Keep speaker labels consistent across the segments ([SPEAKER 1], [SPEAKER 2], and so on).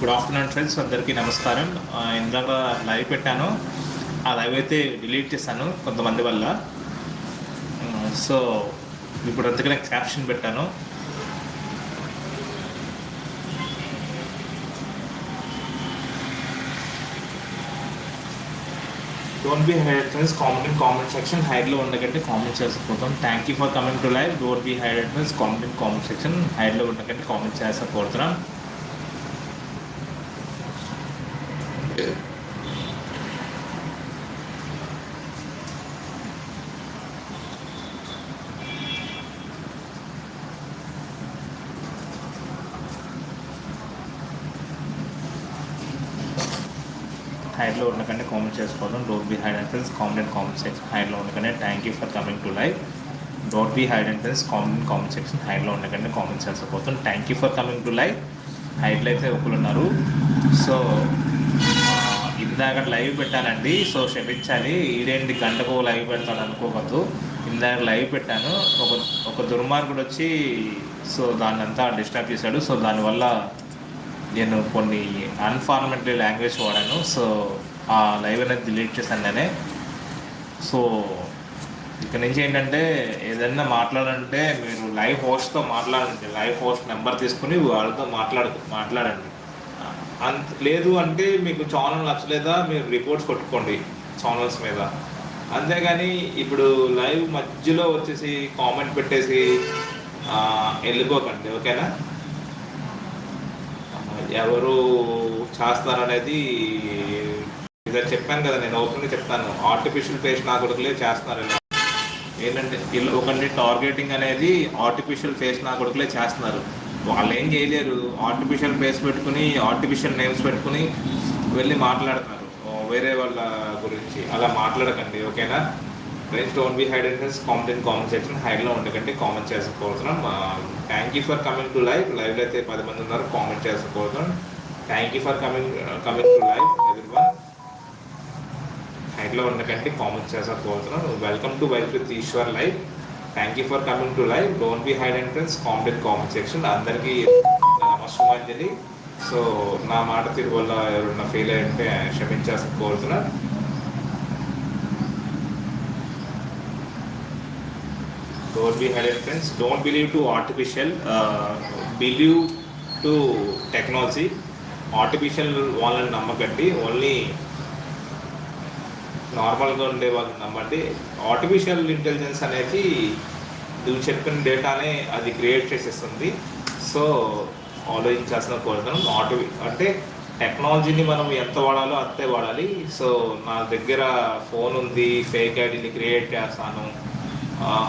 [SPEAKER 1] Good afternoon friends అందరికీ నమస్కారం. ఇందాక లైవ్ పెట్టాను. ఆ లైవ్ అయితే డిలీట్ చేశాను కొంతమంది వల్ల. సో ఇప్పుడు అందుకనే క్యాప్షన్ పెట్టాను. Don't be hided friends comment in comment section హైడ్లో ఉండకంటే comment చేసకపోతాం. Thank you for coming to live don't be hided friends comment in comment section హైడ్లో ఉండకంటే కామెంట్ చేసకపోతున్నాం. హైడ్లో ఉండకంటే కామెంట్ చేసుకోవడం don't be hide and friends comment and comment section హైడ్లో ఉండకంటే thank you for coming to live don't be hide and friends comment and comment section హైడ్లో ఉండకంటే comment చేసుకోవడం thank you for coming to live హైడ్లో అయితే ఒకరు ఉన్నారు. So ఇందాక live పెట్టానండి. So క్షమించాలి. ఈడేంటి గంటకు లైవ్ పెడతాను అనుకోవద్దు. ఇందాక లైవ్ పెట్టాను. ఒక ఒక దుర్మార్గుడు వచ్చి సో దాన్ని అంతా డిస్టర్బ్ చేశాడు. సో దానివల్ల నేను కొన్ని అన్ఫార్మేటరీ లాంగ్వేజ్ వాడాను. సో ఆ లైవ్ అనేది డిలీట్ చేశాను నేనే. సో ఇక్కడ నుంచి ఏంటంటే ఏదైనా మాట్లాడాలంటే మీరు లైవ్ హోస్ట్తో మాట్లాడండి. లైవ్ హోస్ట్ నెంబర్ తీసుకుని వాళ్ళతో మాట్లాడు మాట్లాడండి. అంత లేదు అంటే మీకు ఛానల్ నచ్చలేదా మీరు రిపోర్ట్స్ కొట్టుకోండి ఛానల్స్ మీద. అంతేగాని ఇప్పుడు లైవ్ మధ్యలో వచ్చేసి కామెంట్ పెట్టేసి వెళ్ళిపోకండి. ఓకేనా? ఎవరు చేస్తారనేది ఇదే చెప్పాను కదా నేను ఓపెన్గా చెప్తాను. ఆర్టిఫిషియల్ ఫేస్ నా కొడుకులే చేస్తున్నారు ఏంటంటే ఇలా ఒకటి టార్గెటింగ్ అనేది ఆర్టిఫిషియల్ ఫేస్ నా కొడుకులే చేస్తున్నారు. వాళ్ళు ఏం చేయలేరు. ఆర్టిఫిషియల్ ఫేస్ పెట్టుకుని ఆర్టిఫిషియల్ నేమ్స్ పెట్టుకుని వెళ్ళి మాట్లాడుతున్నారు. వేరే వాళ్ళ గురించి. అలా మాట్లాడకండి ఓకేనా? Friends don't be hide and friends comment in comment section హైడ్లో ఉండకండి comment చేసుకోవతున్నాం thank you for coming to live లైవ్లో అయితే పది మంది ఉన్నారు comment చేసుకోవతున్నాం thank you for coming coming to live everyone హైట్లో ఉండకండి comment చేసుకోవతున్నాను welcome to while with Eshwar live thank you for coming to live don't be hide and friends comment and comment section అందరికీ నమస్సుమాంజలి. So నా మాట తీరు వల్ల ఎవరన్నా fail అయ్యంటే క్షమించాల్సి కోరుతున్నాను don't be hide friends don't believe to artificial believe to technology artificial వాళ్ళని నమ్మకండి. ఓన్లీ నార్మల్గా ఉండే వాళ్ళని నమ్మండి. ఆర్టిఫిషియల్ ఇంటెలిజెన్స్ అనేది నువ్వు చెప్పిన డేటానే అది క్రియేట్ చేసేస్తుంది. సో ఆలోచించాల్సిన కోరుతున్నాం. ఆర్టిఫి అంటే టెక్నాలజీని మనం ఎంత వాడాలో అంతే వాడాలి. సో నా దగ్గర ఫోన్ ఉంది ఫేక్ ఐడీని క్రియేట్ చేస్తాను.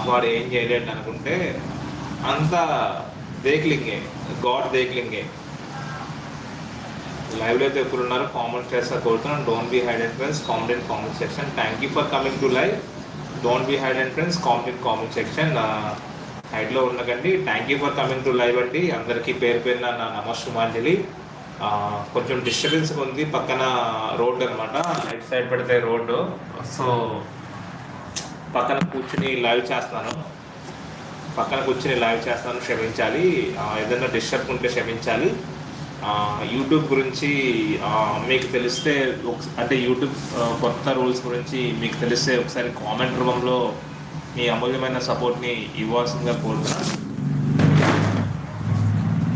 [SPEAKER 1] వాడు ఏం చేయలేడు అనుకుంటే అంతా దేక్లింగే గాడ్ దేక్లింగే. లైవ్లో అయితే ఎప్పుడు ఉన్నారు కామెంట్ చేస్తా కోరుతున్నాను. Don't be hide and friends comment in comment section thank you for coming to live don't be hide and friends comment in comment section హైడ్లో ఉండకండి. Thank you for coming to live అండి. అందరికీ పేరు పేరున నా నమస్సుమాంజలి. కొంచెం disturbance ఉంది. పక్కన road అనమాట రైట్ సైడ్ పెడితే రోడ్డు. సో పక్కన కూర్చుని లైవ్ చేస్తున్నాను. పక్కన కూర్చుని లైవ్ చేస్తాను క్షమించాలి. ఏదైనా డిస్టర్బ్ ఉంటే క్షమించాలి. యూట్యూబ్ గురించి మీకు తెలిస్తే అంటే యూట్యూబ్ కొత్త రూల్స్ గురించి మీకు తెలిస్తే ఒకసారి కామెంట్ రూపంలో మీ అమూల్యమైన సపోర్ట్ని ఇవ్వాల్సిందిగా కోరుతున్నాను.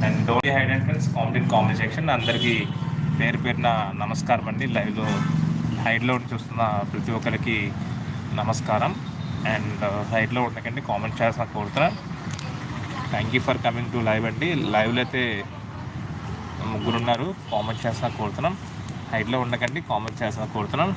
[SPEAKER 1] And don't hide and friends comment comment section అందరికీ పేరు పేరున నమస్కారం అండి. లైవ్లో హైడ్లో చూస్తున్న ప్రతి ఒక్కరికి నమస్కారం. అండ్ సైడ్లో ఉండకండి కామెంట్ నాకు కోరుతున్నాను thank you for coming to live అండి. లైవ్లో అయితే ముగ్గురు ఉన్నారు కామెంట్ చేసిన కోరుతున్నాం హైట్లో ఉండకండి కామెంట్ చేసిన కోరుతున్నాం.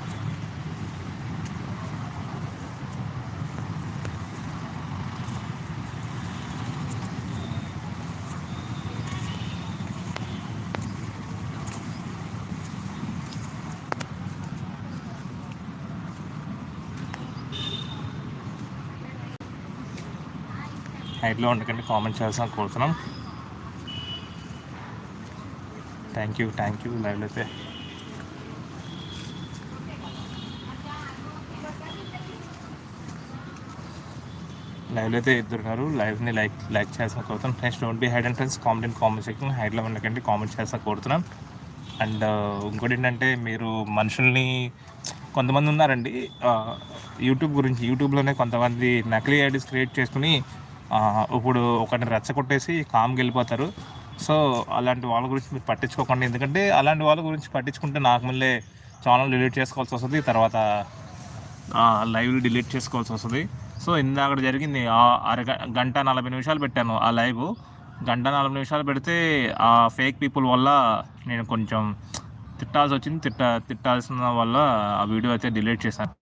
[SPEAKER 1] హైట్లో ఉండకండి కామెంట్ చేస్తాం కోరుతున్నాం. థ్యాంక్ యూ థ్యాంక్ యూ లైవ్లో అయితే. లైవ్లో అయితే ఇద్దరున్నారు లైవ్ని లైక్ లైక్ చేసిన కోరుతాం friends don't be hide and friends comment and comment section హైడ్లో ఉండకండి కామెంట్ చేసిన కోరుతున్నాం. అండ్ uh, ఇంకోటి ఏంటంటే మీరు మనుషుల్ని కొంతమంది ఉన్నారండి uh, యూట్యూబ్ గురించి యూట్యూబ్లోనే కొంతమంది నకిలీ ఐడీస్ క్రియేట్ చేసుకుని ఇప్పుడు ఒకరిని రెచ్చగొట్టేసి కామ్కి వెళ్ళిపోతారు. సో అలాంటి వాళ్ళ గురించి మీరు పట్టించుకోకండి. ఎందుకంటే అలాంటి వాళ్ళ గురించి పట్టించుకుంటే నాకు మళ్ళీ ఛానల్ డిలీట్ చేసుకోవాల్సి వస్తుంది. తర్వాత లైవ్లు డిలీట్ చేసుకోవాల్సి వస్తుంది. సో ఇందాక జరిగింది అర గంట నలభై నిమిషాలు పెట్టాను ఆ లైవ్. గంట నలభై నిమిషాలు పెడితే ఆ ఫేక్ పీపుల్ వల్ల నేను కొంచెం తిట్టాల్సి వచ్చింది. తిట్ట తిట్టాల్సిన వల్ల ఆ వీడియో అయితే డిలీట్ చేశాను.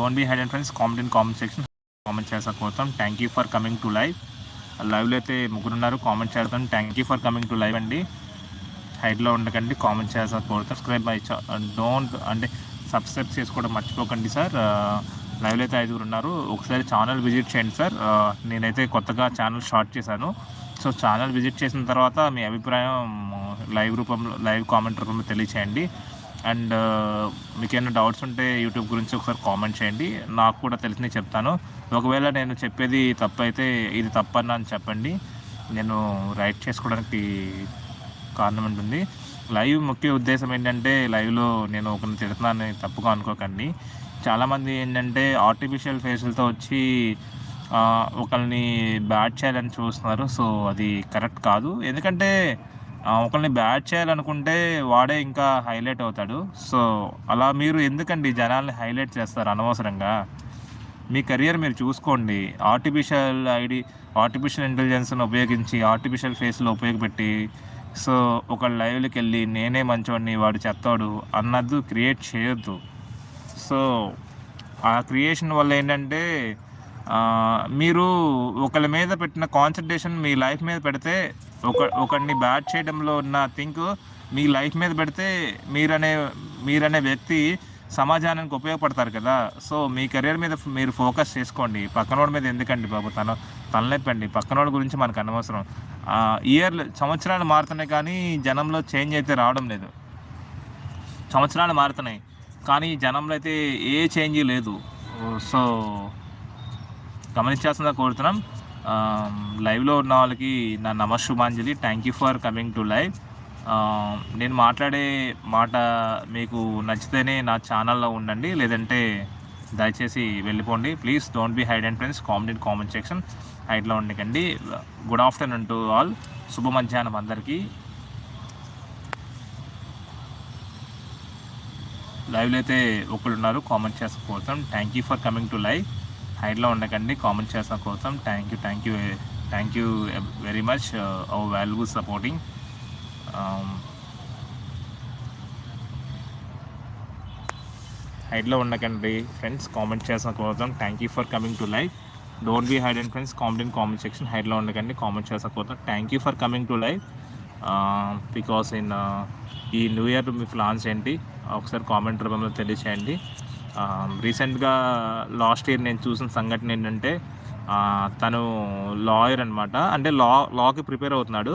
[SPEAKER 1] Don't be hide and friends comment in comment section comment చేసకపోతాం thank you for coming to live లైవ్లో అయితే ముగ్గురు ఉన్నారు కామెంట్ చేస్తాం thank you for coming to live అండి హైట్లో ఉండకండి. కామెంట్ చేసా సబ్స్క్రైబ్ మై డోంట్ అంటే సబ్స్క్రైబ్ చేసుకోవడం మర్చిపోకండి సార్. Uh, లైవ్లో అయితే ఐదుగురు ఉన్నారు. ఒకసారి ఛానల్ విజిట్ చేయండి సార్. Uh, నేనైతే కొత్తగా ఛానల్ స్టార్ట్ చేశాను. సో ఛానల్ విజిట్ చేసిన తర్వాత మీ అభిప్రాయం uh, లైవ్ రూపంలో లైవ్ కామెంట్ రూపంలో తెలియచేయండి. అండ్ uh, మీకు ఏమైనా డౌట్స్ ఉంటే యూట్యూబ్ గురించి ఒకసారి కామెంట్ చేయండి. నాకు కూడా తెలిసింది చెప్తాను. ఒకవేళ నేను చెప్పేది తప్పు అయితే ఇది తప్పన్నా అని చెప్పండి. నేను రైట్ చేసుకోవడానికి కారణం ఉంటుంది. లైవ్ ముఖ్య ఉద్దేశం ఏంటంటే లైవ్లో నేను ఒకరిని తిడుతున్నాను తప్పుగా అనుకోకండి. చాలామంది ఏంటంటే ఆర్టిఫిషియల్ ఫేసులతో వచ్చి uh, ఒకరిని బ్యాట్ చేయాలని చూస్తున్నారు. సో అది కరెక్ట్ కాదు. ఎందుకంటే ఒకరిని బ్యాట్ చేయాలనుకుంటే వాడే ఇంకా హైలైట్ అవుతాడు. సో అలా మీరు ఎందుకండి జనాల్ని హైలైట్ చేస్తారు అనవసరంగా? మీ కెరియర్ మీరు చూసుకోండి. ఆర్టిఫిషియల్ ఐడి ఆర్టిఫిషియల్ ఇంటెలిజెన్స్ని ఉపయోగించి ఆర్టిఫిషియల్ ఫేస్లో ఉపయోగపెట్టి సో ఒక లైవ్కి వెళ్ళి నేనే మంచోడిని వాడు చెత్తాడు అన్నది క్రియేట్ చేయొద్దు. సో ఆ క్రియేషన్ వల్ల ఏంటంటే మీరు ఒకరి మీద పెట్టిన కాన్సన్ట్రేషన్ మీ లైఫ్ మీద పెడితే ఒక ఒకరిని బ్యాట్ చేయడంలో ఉన్న థింక్ మీ లైఫ్ మీద పెడితే మీరనే మీరనే వ్యక్తి సమాజానికి ఉపయోగపడతారు కదా. సో మీ కెరీర్ మీద మీరు ఫోకస్ చేసుకోండి. పక్కనోడి మీద ఎందుకండి బాబు? తన తలనొప్పండి. పక్కనోడి గురించి మనకు అనవసరం. ఇయర్ సంవత్సరాలు మారుతున్నాయి కానీ జనంలో చేంజ్ అయితే రావడం లేదు. సంవత్సరాలు మారుతున్నాయి కానీ జనంలో అయితే ఏ చేంజ్ లేదు. సో గమనించాల్సిందిగా కోరుతున్నాం. Um, లైవ్లో ఉన్న వాళ్ళకి నా నమశుభాంజలి thank you for coming to live నేను మాట్లాడే మాట మీకు నచ్చితేనే నా ఛానల్లో ఉండండి. లేదంటే దయచేసి వెళ్ళిపోండి. Please don't be hide and friends comment in comment section హైట్లో ఉండకండి. గుడ్ ఆఫ్టర్నూన్ టు ఆల్ శుభ మధ్యాహ్నం అందరికీ. లైవ్లో అయితే ఒకళ్ళు ఉన్నారు. కామెంట్ చేస్తా thank you for coming to live హైట్లో ఉండకండి కామెంట్ చేసిన కోసం. Thank you thank you thank you very much our valuable supporting హైట్లో ఉండకండి ఫ్రెండ్స్ కామెంట్ చేసిన కోసం. Thank you for coming to live don't be hide and friends comment in comment section హైట్లో ఉండకండి కామెంట్ చేసిన కోసం. Thank you for coming to live because in ఈ new year మీ ప్లాన్స్ ఏంటి? ఒకసారి కామెంట్ రూపంలో తెలియచేయండి. రీసెంట్గా లాస్ట్ ఇయర్ నేను చూసిన సంఘటన ఏంటంటే తను లాయర్ అనమాట అంటే లా లాకి ప్రిపేర్ అవుతున్నాడు.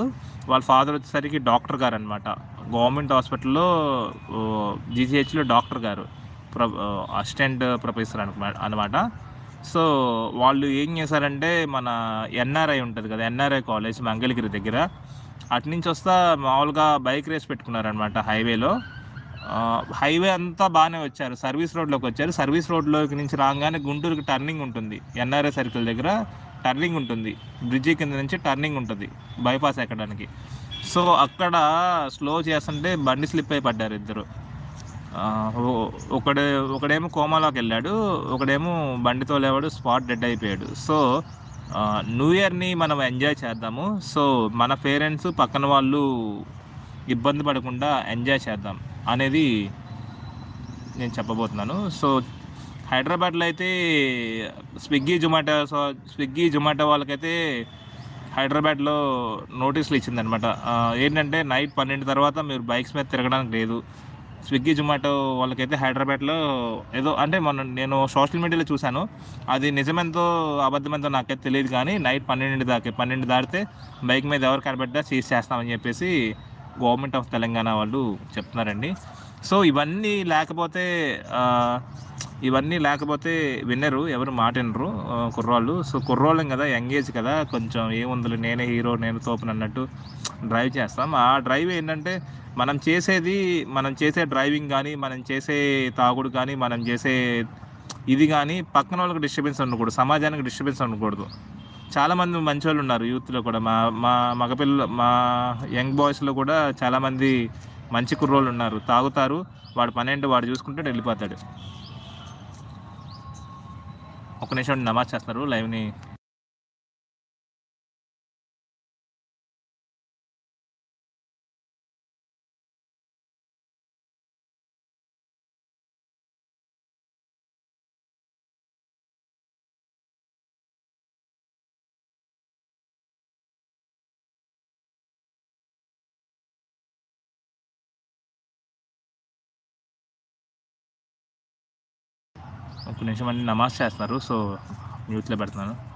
[SPEAKER 1] వాళ్ళ ఫాదర్ వచ్చేసరికి డాక్టర్ గారు అనమాట గవర్నమెంట్ హాస్పిటల్లో జీసీహెచ్లో డాక్టర్ గారు ప్ర అసిస్టెంట్ ప్రొఫెసర్ అనమాట అనమాట సో వాళ్ళు ఏం చేశారంటే మన ఎన్ఆర్ఐ ఉంటుంది కదా ఎన్ఆర్ఐ కాలేజ్ మంగళగిరి దగ్గర అటు నుంచి వస్తా మామూలుగా బైక్ రేస్ పెట్టుకున్నారనమాట హైవేలో. హైవే అంతా బాగానే వచ్చారు. సర్వీస్ రోడ్లోకి వచ్చారు. సర్వీస్ రోడ్లోకి నుంచి రాగానే గుంటూరుకి టర్నింగ్ ఉంటుంది. ఎన్ఆర్ఐ సర్కిల్ దగ్గర టర్నింగ్ ఉంటుంది. బ్రిడ్జి కింద నుంచి టర్నింగ్ ఉంటుంది. బైపాస్ ఎక్కడానికి. సో అక్కడ స్లో చేస్తుంటే బండి స్లిప్ అయి పడ్డారు ఇద్దరు. ఒకడే ఒకడేమో కోమాలోకి వెళ్ళాడు. ఒకడేమో బండితో లేవాడు స్పాట్ డెడ్ అయిపోయాడు. సో న్యూ ఇయర్ని మనం ఎంజాయ్ చేద్దాము. సో మన పేరెంట్స్ పక్కన వాళ్ళు ఇబ్బంది పడకుండా ఎంజాయ్ చేద్దాం. అనేది నేను చెప్పబోతున్నాను. సో హైదరాబాద్లో అయితే Swiggy Zomato so Swiggy Zomato వాళ్ళకైతే హైదరాబాద్లో నోటీసులు ఇచ్చిందనమాట ఏంటంటే నైట్ పన్నెండు తర్వాత మీరు బైక్స్ మీద తిరగడానికి లేదు. స్విగ్గీ జొమాటో వాళ్ళకైతే హైదరాబాద్లో ఏదో అంటే మొన్న నేను సోషల్ మీడియాలో చూశాను. అది నిజమెంతో అబద్ధమెంతో నాకైతే తెలియదు కానీ నైట్ పన్నెండు దాకా పన్నెండు దాటితే బైక్ మీద ఎవరు కనబడ్డా సీజ్ చేస్తామని చెప్పేసి గవర్నమెంట్ ఆఫ్ తెలంగాణ వాళ్ళు చెప్తున్నారండి. సో ఇవన్నీ లేకపోతే ఇవన్నీ లేకపోతే విన్నరు ఎవరు మాట వినరు కుర్రాళ్ళు. సో కుర్రోళ్ళం కదా యంగేజ్ కదా కొంచెం ఏముందలు నేనే హీరో నేను తోపును అన్నట్టు డ్రైవ్ చేస్తాం. ఆ డ్రైవ్ ఏంటంటే మనం చేసేది మనం చేసే డ్రైవింగ్ కానీ మనం చేసే తాగుడు కానీ మనం చేసే ఇది కానీ పక్కన వాళ్ళకి డిస్టర్బెన్స్ ఉండకూడదు సమాజానికి డిస్టర్బెన్స్ ఉండకూడదు. చాలామంది మంచి వాళ్ళు ఉన్నారు యూత్లో కూడా. మా మా మగపిల్ల మా యంగ్ బాయ్స్లో కూడా చాలామంది మంచి కుర్రోళ్ళు ఉన్నారు. తాగుతారు వాడు పని ఏంటో వాడు చూసుకుంటే వెళ్ళిపోతాడు. ఒక నిమిషం నమాజ్ చేస్తున్నారు లైవ్ని ఒక నిమిషం అన్ని నమాజ్ చేస్తున్నారు సో మ్యూట్లో పెడుతున్నాను.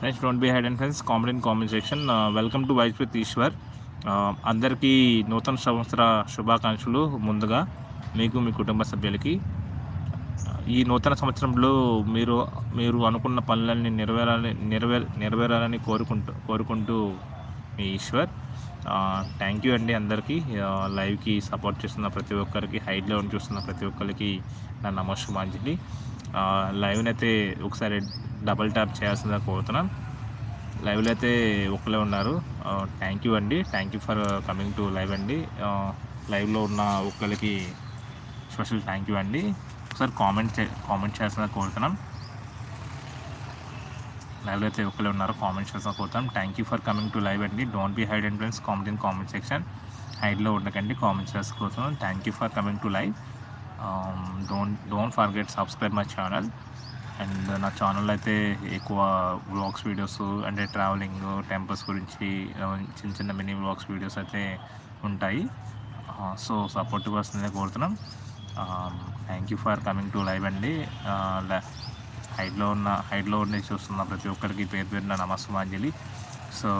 [SPEAKER 1] Friends don't be hide and friends comment in comment section welcome to wise with Eshwar అందరికీ నూతన సంవత్సర శుభాకాంక్షలు ముందుగా మీకు మీ కుటుంబ సభ్యులకి. ఈ నూతన సంవత్సరంలో మీరు మీరు అనుకున్న పనులన్నీ నెరవేరాలని నెరవేర నెరవేరాలని కోరుకుంటూ కోరుకుంటూ మీ ఈశ్వర్. థ్యాంక్ యూ అండి అందరికీ. లైవ్కి సపోర్ట్ చేస్తున్న ప్రతి ఒక్కరికి హైట్లో చూస్తున్న ప్రతి ఒక్కరికి నా నమస్సుమాంజలి. లైవ్ని అయితే ఒకసారి డబల్ ట్యాప్ చేయాల్సిందిగా కోరుతున్నాను లైవ్లో అయితే ఒక్కలే ఉన్నారు. థ్యాంక్ యూ అండి. Thank you for coming to live అండి. లైవ్లో ఉన్న ఒక్కరికి స్పెషల్ థ్యాంక్ యూ అండి. ఒకసారి కామెంట్ చే కామెంట్ చేసిన కోరుతున్నాం. లైవ్లో అయితే ఒక్కలే ఉన్నారు. కామెంట్ చేసిన కోరుతాం thank you for coming to live అండి. Don't be hide and friends comment in comment section హైడ్లో ఉండకండి. కామెంట్ చేసిన కోరుతున్నాం. Thank you for coming to live don't don't forget subscribe my channel and నా ఛానల్ అయితే ఎక్కువ vlogs videos అంటే travelling temples గురించి చిన్న చిన్న మినీ వ్లాగ్స్ వీడియోస్ అయితే ఉంటాయి. సో సపోర్టివ్ వస్తుందని కోరుతున్నాం. Thank you for coming to live అండి. హైట్లో ఉన్న హైట్లో ఉండి చూస్తున్న ప్రతి ఒక్కరికి పేరు పేరున నమస్సుమాంజలి. So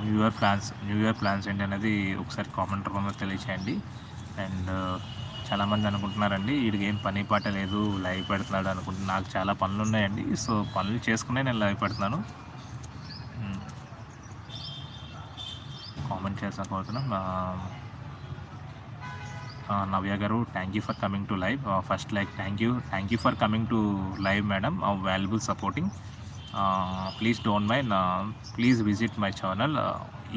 [SPEAKER 1] new year plans new year plans ఏంటి అనేది ఒకసారి కామెంట్ రూపంలో తెలియచేయండి. అండ్ చాలామంది అనుకుంటున్నారండి వీడికి ఏం పని పాట లేదు లైవ్ పెడుతున్నాడు అనుకుంటున్నా నాకు చాలా పనులు ఉన్నాయండి. సో పనులు చేసుకునే నేను లైవ్ పెడుతున్నాను. కామెంట్ చేసాక Navya garu thank you for coming to live first like thank you thank you for coming to live madam valuable supporting please don't mind please visit my channel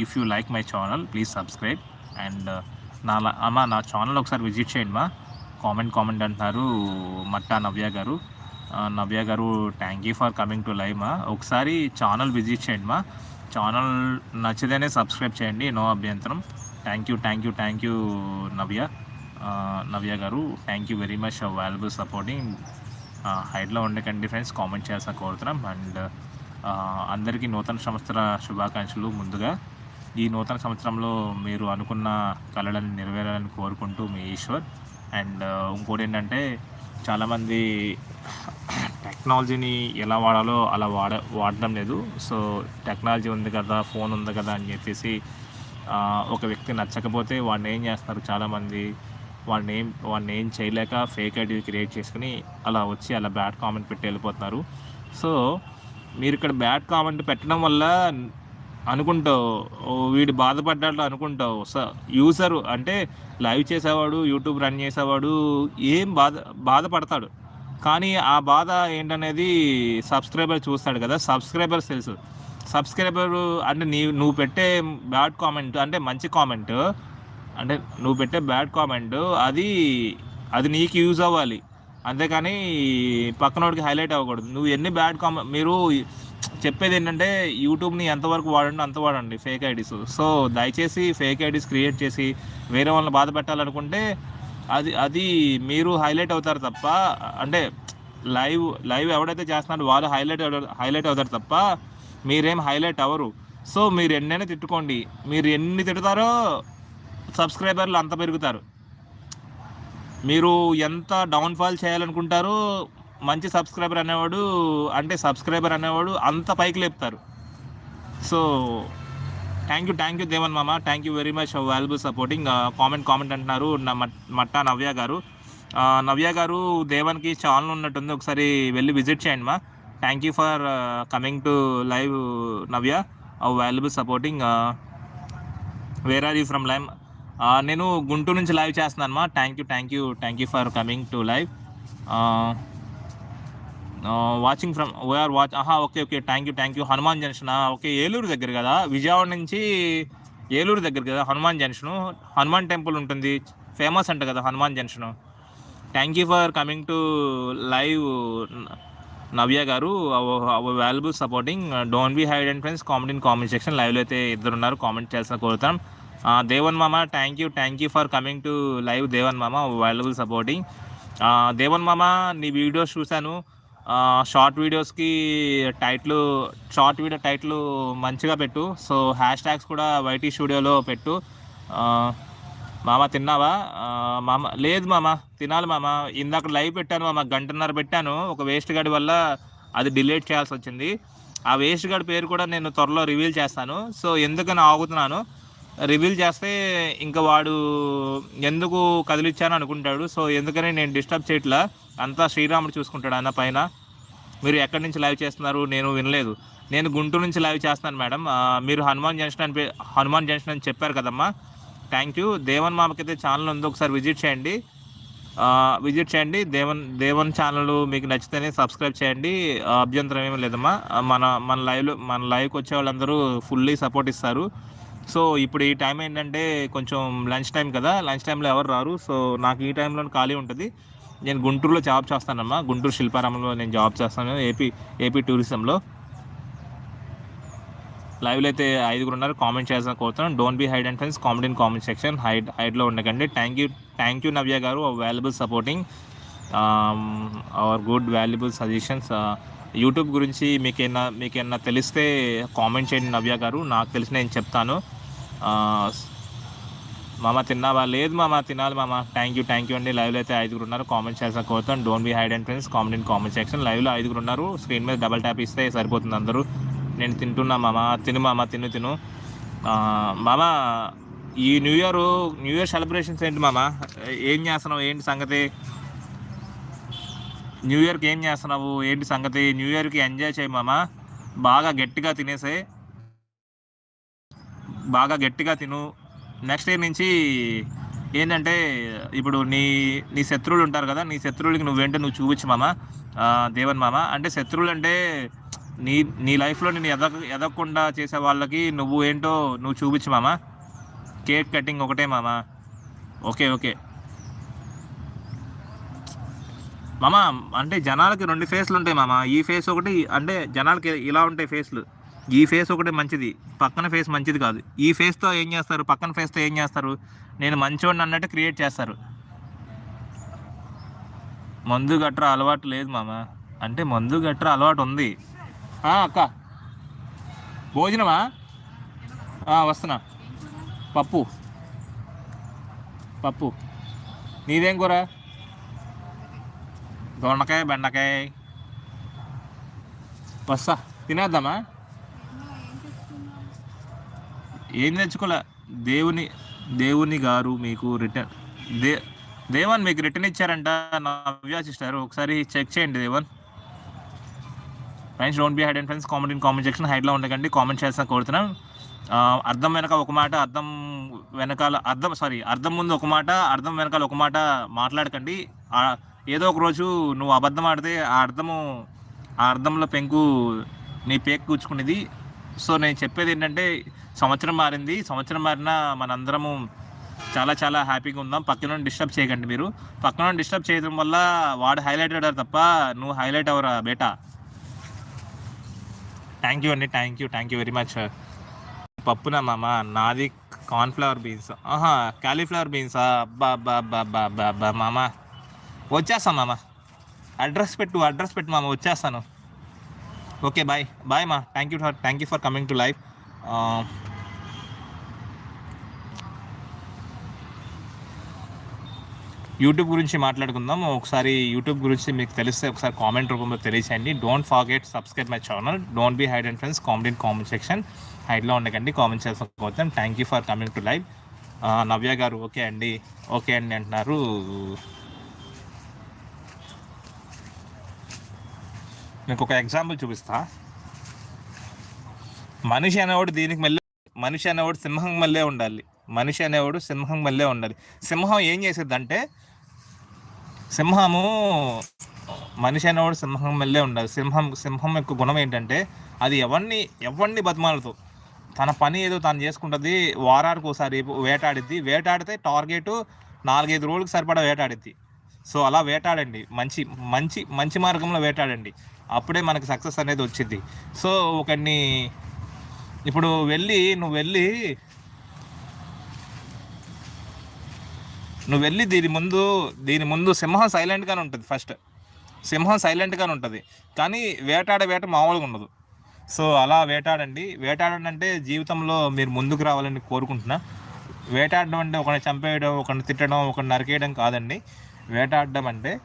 [SPEAKER 1] if you like my channel please subscribe and నా లా- అమ్మా నా channel ఒకసారి visit చేయండి మా. Comment comment అంటున్నారు మట్టా Navya garu. Navya garu thank you for coming to live మా. ఒకసారి ఛానల్ విజిట్ చేయండి మా. ఛానల్ నచ్చితేనే సబ్స్క్రైబ్ చేయండి. నో అభ్యంతరం. Thank you thank you thank you Navya. Navya garu thank you very much valuable supporting హైడ్లో ఉండకండి friends comment చేయాల్సిన కోరుతున్నాం. అండ్ అందరికీ నూతన సంవత్సర శుభాకాంక్షలు ముందుగా. ఈ నూతన సంవత్సరంలో మీరు అనుకున్న కళలను నెరవేరాలని కోరుకుంటూ మీ ఈశ్వర్. అండ్ ఇంకోటి ఏంటంటే చాలామంది టెక్నాలజీని ఎలా వాడాలో అలా వాడ వాడడం లేదు. సో టెక్నాలజీ ఉంది కదా ఫోన్ ఉంది కదా అని చెప్పేసి ఒక వ్యక్తి నచ్చకపోతే వాడిని ఏం చేస్తున్నారు చాలామంది? వాడిని ఏం వాడిని ఏం చేయలేక ఫేక్ ఐడి క్రియేట్ చేసుకుని అలా వచ్చి అలా బ్యాడ్ కామెంట్ పెట్టి వెళ్ళిపోతున్నారు. సో మీరు ఇక్కడ బ్యాడ్ కామెంట్ పెట్టడం వల్ల అనుకుంటావు. వీడు బాధపడ్డాడు అనుకుంటావు. సో యూజర్ అంటే లైవ్ చేసేవాడు యూట్యూబ్ రన్ చేసేవాడు ఏం బాధ బాధపడతాడు. కానీ ఆ బాధ ఏంటనేది సబ్స్క్రైబర్ చూస్తాడు కదా సబ్స్క్రైబర్స్ తెలుసు. సబ్స్క్రైబర్ అంటే నీ నువ్వు పెట్టే బ్యాడ్ కామెంట్ అంటే మంచి కామెంట్ అంటే నువ్వు పెట్టే బ్యాడ్ కామెంట్ అది అది నీకు యూజ్ అవ్వాలి. అంతేకాని పక్కనోడికి హైలైట్ అవ్వకూడదు. నువ్వు ఎన్ని బ్యాడ్ కామెంట్ మీరు చెప్పేది ఏంటంటే యూట్యూబ్ని ఎంతవరకు వాడండి అంత వాడండి ఫేక్ ఐడీస్. సో దయచేసి ఫేక్ ఐడీస్ క్రియేట్ చేసి వేరే వాళ్ళని బాధ పెట్టాలనుకుంటే అది అది మీరు హైలైట్ అవుతారు తప్ప అంటే లైవ్ లైవ్ ఎవడైతే చేస్తున్నారో వాళ్ళు హైలైట్ హైలైట్ అవుతారు తప్ప మీరేం హైలైట్ అవ్వరు. సో మీరు ఎన్నైనా తిట్టుకోండి. మీరు ఎన్ని తిడతారో సబ్స్క్రైబర్లు అంత పెరుగుతారు. మీరు ఎంత డౌన్ఫాల్ చేయాలనుకుంటారో మంచి సబ్స్క్రైబర్ అనేవాడు అంటే సబ్స్క్రైబర్ అనేవాడు అంత పైకి లేపుతారు. So thank you thank you Devan మామ thank you very much valuable supporting comment comment అంటున్నారు నా మట్- మట్టా నవ్య గారు. నవ్య గారు దేవన్కి ఛానల్ ఉన్నట్టుంది ఒకసారి వెళ్ళి విజిట్ చేయండి మా. Thank you for coming to live Navya valuable supporting where are you from live నేను గుంటూరు నుంచి లైవ్ చేస్తున్నాను మా. Thank you thank you thank you for coming to live watching from VR watch ఆహా okay okay thank you thank you Hanuman junction okay Eluru దగ్గర కదా విజయవాడ నుంచి ఏలూరు దగ్గర కదా హనుమాన్ జంక్షను. హనుమాన్ టెంపుల్ ఉంటుంది ఫేమస్ అంట కదా Hanuman junction. Thank you for coming to live Navya garu valuable supporting don't be hide and friends comment in comment section లైవ్లో అయితే ఇద్దరు ఉన్నారు కామెంట్ చేయాల్సిన కోరుతాం. దేవన్ మామ thank you thank you for coming to live Devan మామ valuable supporting Devan మామ నీ వీడియోస్ చూశాను. షార్ట్ వీడియోస్కి టైట్లు షార్ట్ వీడియో టైట్లు మంచిగా పెట్టు. సో హ్యాష్ ట్యాగ్స్ కూడా వైటీ స్టూడియోలో పెట్టు. మామ తిన్నావా? మామ లేదు మామ తినాలి మామ. ఇందాక లైవ్ పెట్టాను మామ గంటన్నర పెట్టాను. ఒక వేస్ట్ గాడి వల్ల అది డిలీట్ చేయాల్సి వచ్చింది. ఆ వేస్ట్ గాడి పేరు కూడా నేను త్వరలో రివీల్ చేస్తాను. సో ఎందుకని ఆగుతున్నాను? రివీల్ చేస్తే ఇంకా వాడు ఎందుకు కదిలిచ్చాను అనుకుంటాడు. సో ఎందుకని నేను డిస్టర్బ్ చేయట్లా? అంతా శ్రీరాముడు చూసుకుంటాడు అన్న పైన. మీరు ఎక్కడి నుంచి లైవ్ చేస్తున్నారు? నేను వినలేదు. నేను గుంటూరు నుంచి లైవ్ చేస్తాను మేడం. మీరు హనుమాన్ జంక్షన్ అని హనుమాన్ జంక్షన్ అని చెప్పారు కదమ్మా. థ్యాంక్ యూ దేవన్ మామకైతే ఛానల్ ఉంది. ఒకసారి విజిట్ చేయండి. విజిట్ చేయండి. దేవన్ దేవన్ ఛానల్ మీకు నచ్చితేనే సబ్స్క్రైబ్ చేయండి. అభ్యంతరం ఏమీ లేదమ్మా. మన మన లైవ్లో మన లైవ్కి వచ్చే వాళ్ళందరూ ఫుల్లీ సపోర్ట్ ఇస్తారు. సో ఇప్పుడు ఈ టైం ఏంటంటే కొంచెం లంచ్ టైం కదా. లంచ్ టైంలో ఎవరు రారు. సో నాకు ఈ టైంలో ఖాళీ ఉంటుంది. నేను గుంటూరులో జాబ్ చేస్తానమ్మా. గుంటూరు శిల్పారామంలో నేను జాబ్ చేస్తాను. ఏపీ ఏపీ టూరిజంలో. లైవ్లో అయితే ఐదుగురు ఉన్నారు. కామెంట్ చేసిన కోరుతున్నాను. Don't be hide and friends comment in comment section hide హైడ్లో ఉండకండి. Thank you thank you Navya garu valuable supporting our good valuable suggestions YouTube గురించి మీకేనా మీకేమన్నా తెలిస్తే కామెంట్ చేయండి నవ్య గారు. నాకు తెలిసి నేను చెప్తాను. Uh, మామ తిన్నావా? లేదు మామ తినాలి మామ. థ్యాంక్ యూ థ్యాంక్ యూ అండి. లైవ్లో అయితే ఐదుగురు ఉన్నారు. కామెంట్ చేసా కోరుతాను don't be hide and friends comment in comment section లైవ్లో ఐదుగురు ఉన్నారు. స్క్రీన్ మీద డబల్ ట్యాప్ ఇస్తే సరిపోతుంది అందరూ. నేను తింటున్నా మామ. తిను మామ తిను తిను. మామ ఈ new year new year celebrations ఏంటి మామ? ఏం చేస్తున్నావు? ఏంటి సంగతి? న్యూ ఇయర్కి ఏం చేస్తున్నావు? ఏంటి సంగతి? న్యూ ఇయర్కి ఎంజాయ్ చేయి మామ. బాగా గట్టిగా తినేసే. బాగా గట్టిగా తిను. నెక్స్ట్ ఇయర్ నుంచి ఏంటంటే ఇప్పుడు నీ నీ శత్రువులు ఉంటారు కదా నీ శత్రువులకి నువ్వేంటో నువ్వు చూపించు మామ దేవన్ మామ. అంటే శత్రువులు అంటే నీ నీ లైఫ్లో నేను ఎదగ ఎదగకుండా చేసే వాళ్ళకి నువ్వు ఏంటో నువ్వు చూపించు మామ. కేక్ కటింగ్ ఒకటే మామ. ఓకే ఓకే మామ అంటే జనాలకి రెండు ఫేస్లు ఉంటాయి మామ. ఈ ఫేస్ ఒకటి అంటే జనాలకి ఇలా ఉంటాయి ఫేస్లు ఈ ఫేస్ ఒకటి మంచిది పక్కన ఫేస్ మంచిది కాదు. ఈ ఫేస్తో ఏం చేస్తారు పక్కన ఫేస్తో ఏం చేస్తారు నేను మంచివాడిని అన్నట్టు క్రియేట్ చేస్తారు. మందు గట్రా అలవాటు లేదు మామ. అంటే మందు గట్రా అలవాటు ఉంది. అక్క. భోజనమా? వస్తున్నా. పప్పు. పప్పు. నీదేం కూర? దొండకాయ బెండకాయ. వస్తా తినేద్దామా? ఏం తెచ్చుకోలే దేవుని దేవుని గారు మీకు రిటర్న్ దే దేవన్ మీకు రిటర్న్ ఇచ్చారంట నవ్య సిస్టర్. ఒకసారి చెక్ చేయండి Devan. Friends don't be hide and friends comment in comment section హైడ్లో ఉండకండి కామెంట్ చేస్తా కోరుతున్నాం. అర్థం వెనక ఒక మాట అర్థం వెనకాల అర్థం సారీ అర్థం ముందు ఒక మాట అర్థం వెనకాల ఒక మాట మాట్లాడకండి. ఏదో ఒక రోజు నువ్వు అబద్ధం ఆడితే ఆ అర్థము ఆ అర్థంలో పెంకు నీ పేక్ కూర్చుకునేది సో నేను చెప్పేది ఏంటంటే సంవత్సరం మారింది. సంవత్సరం మారినా మనందరము చాలా చాలా హ్యాపీగా ఉందాం. పక్కన డిస్టర్బ్ చేయకండి మీరు. పక్కన డిస్టర్బ్ చేయడం వల్ల వాడు హైలైట్ అయ్యారు తప్ప నువ్వు హైలైట్ అవరా బేటా? థ్యాంక్ యూ అండి. Thank you thank you very much పప్పునా మామ? నాది కార్న్ఫ్లవర్ బీన్స్. ఆహా కాలీఫ్లవర్ బీన్సా? అబ్బా అబ్బా అబ్బా అబ్బా అబ్బా అబ్బా మామ. వచ్చేస్తాను మామ. అడ్రస్ పెట్టు అడ్రస్ పెట్టు మామ. వచ్చేస్తాను. Okay bye. బాయ్ మా. Thank you for thank you for coming to life YouTube గురించి మాట్లాడుకుందాం. ఒకసారి యూట్యూబ్ గురించి మీకు తెలిస్తే ఒకసారి కామెంట్ రూపంలో తెలియచేయండి. Don't forget subscribe my channel don't be hide and friends comment in comment section హైడ్లో ఉండకండి comment చేసుకోవద్దాం thank you for coming to live Navya garu okay అండి. ఓకే అండి అంటున్నారు. మీకు ఒక ఎగ్జాంపుల్ చూపిస్తా. మనిషి అనేవాడు దీనికి మళ్ళీ మనిషి అనేవాడు సింహం మళ్ళీ ఉండాలి. మనిషి అనేవాడు సింహం మళ్ళీ ఉండాలి. సింహం ఏం చేసేదంటే సింహము మనిషి అనేవాడు సింహం మళ్ళీ ఉండదు సింహం సింహం యొక్క గుణం ఏంటంటే అది ఎవరిని ఎవరిని బతిమాలతో తన పని ఏదో తను చేసుకుంటుంది వారానికి ఒకసారి వేటాడిద్ది. వేటాడితే టార్గెట్ నాలుగైదు రోజులకు సరిపడా వేటాడిద్ది. సో అలా వేటాడండి. మంచి మంచి మంచి మార్గంలో వేటాడండి. అప్పుడే మనకు సక్సెస్ అనేది వచ్చింది సో ఒకడిని ఇప్పుడు వెళ్ళి నువ్వు వెళ్ళి నువ్వు వెళ్ళి దీని ముందు దీని ముందు సింహం సైలెంట్గానే ఉంటుంది ఫస్ట్ సింహం సైలెంట్గానే ఉంటుంది. కానీ వేటాడ వేట మామూలుగా ఉండదు. సో అలా వేటాడండి. వేటాడండి అంటే జీవితంలో మీరు ముందుకు రావాలని కోరుకుంటున్నా. వేటాడడం అంటే ఒకరిని చంపేయడం ఒకరిని తిట్టడం ఒకరిని నరికేయడం కాదండి. వేటాడడం అంటే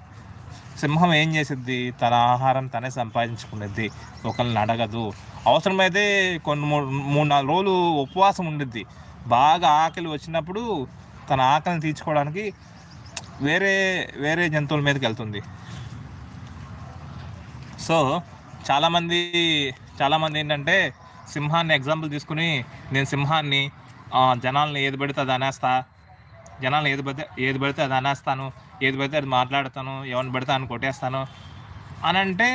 [SPEAKER 1] సింహం ఏం చేసిద్ది? తన ఆహారం తనే సంపాదించుకునేది. ఒకరిని అడగదు. అవసరమైతే కొన్ని మూడు మూడు నాలుగు రోజులు ఉపవాసం ఉండిద్ది. బాగా ఆకలి వచ్చినప్పుడు తన ఆకలిని తీర్చుకోవడానికి వేరే వేరే జంతువుల మీదకి వెళ్తుంది. సో చాలామంది చాలామంది ఏంటంటే సింహాన్ని ఎగ్జాంపుల్ తీసుకుని నేను సింహాన్ని ఆ, జనాల్ని ఏది పెడితే అది అనేస్తా జనాల్ని ఏది పెడితే ఏది పెడితే అది అనేస్తాను ఏది పెడితే అది మాట్లాడతాను ఎవరిని పెడితే అని కొట్టేస్తాను అని అంటే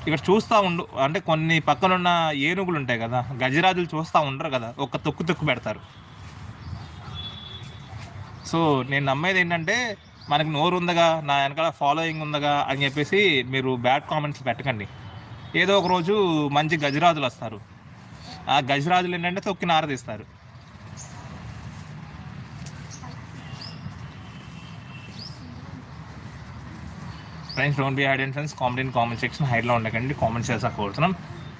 [SPEAKER 1] ఇక్కడ చూస్తూ ఉండు అంటే కొన్ని పక్కనున్న ఏనుగులు ఉంటాయి కదా గజరాజులు చూస్తూ ఉండరు కదా ఒక తొక్కు తొక్కు పెడతారు. సో నేను నమ్మేది ఏంటంటే మనకి నోరు ఉందగా నా వెనకాల ఫాలోయింగ్ ఉందగా అని చెప్పేసి మీరు బ్యాడ్ కామెంట్స్ పెట్టకండి. ఏదో ఒక రోజు మంచి గజరాజులు వస్తారు. ఆ గజరాజులు ఏంటంటే తొక్కి నారదీస్తారు friends don't be hide and friends comment in comment section హైడ్లో ఉండకండి కామెంట్ చేసా కోరుతున్నాం.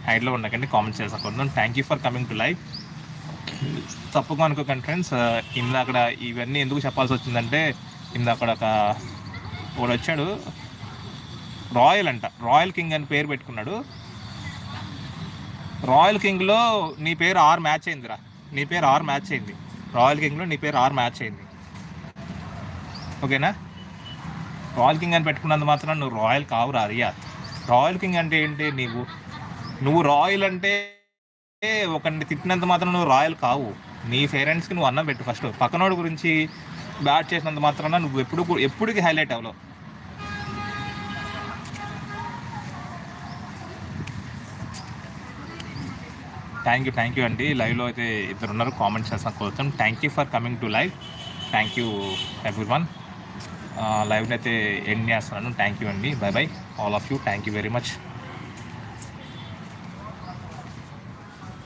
[SPEAKER 1] హైడ్లో ఉండకండి కామెంట్ చేసా కోరుతున్నాం. Thank you for coming to live తప్పుగా అనుకోకండి ఫ్రెండ్స్. ఇందాక ఇవన్నీ ఎందుకు చెప్పాల్సి వచ్చిందంటే ఇందాక ఒక వాడు వచ్చాడు. రాయల్ అంట. రాయల్ కింగ్ అని పేరు పెట్టుకున్నాడు. రాయల్ కింగ్లో నీ పేరు ఆర్ మ్యాచ్ అయిందిరా. నీ పేరు ఆర్ మ్యాచ్ అయింది. రాయల్ కింగ్లో నీ పేరు ఆర్ మ్యాచ్ అయింది. ఓకేనా? రాయల్ కింగ్ అని పెట్టుకున్నంత మాత్రం నువ్వు రాయల్ కావురా రియా రాయల్ కింగ్ అంటే ఏంటి? నీవు నువ్వు రాయల్ అంటే ఒకరిని తిట్టినంత మాత్రం నువ్వు రాయల్ కావు. నీ పేరెంట్స్కి నువ్వు అన్నం పెట్టు ఫస్ట్. పక్కనోడి గురించి బ్యాట్ చేసినంత మాత్రాన నువ్వు ఎప్పుడు కూ- ఎప్పుడుకి హైలైట్ అవ్వలేవు. థ్యాంక్ యూ థ్యాంక్ యూ అండి. లైవ్లో అయితే ఇద్దరు ఉన్నారు. కామెంట్ చేస్తాను కోరుతాం. Thank you for coming to live. Thank you everyone లైవ్ని అయితే ఎండ్ చేస్తున్నాను. థ్యాంక్ యూ అండి. Bye bye. All of you. Thank you very much.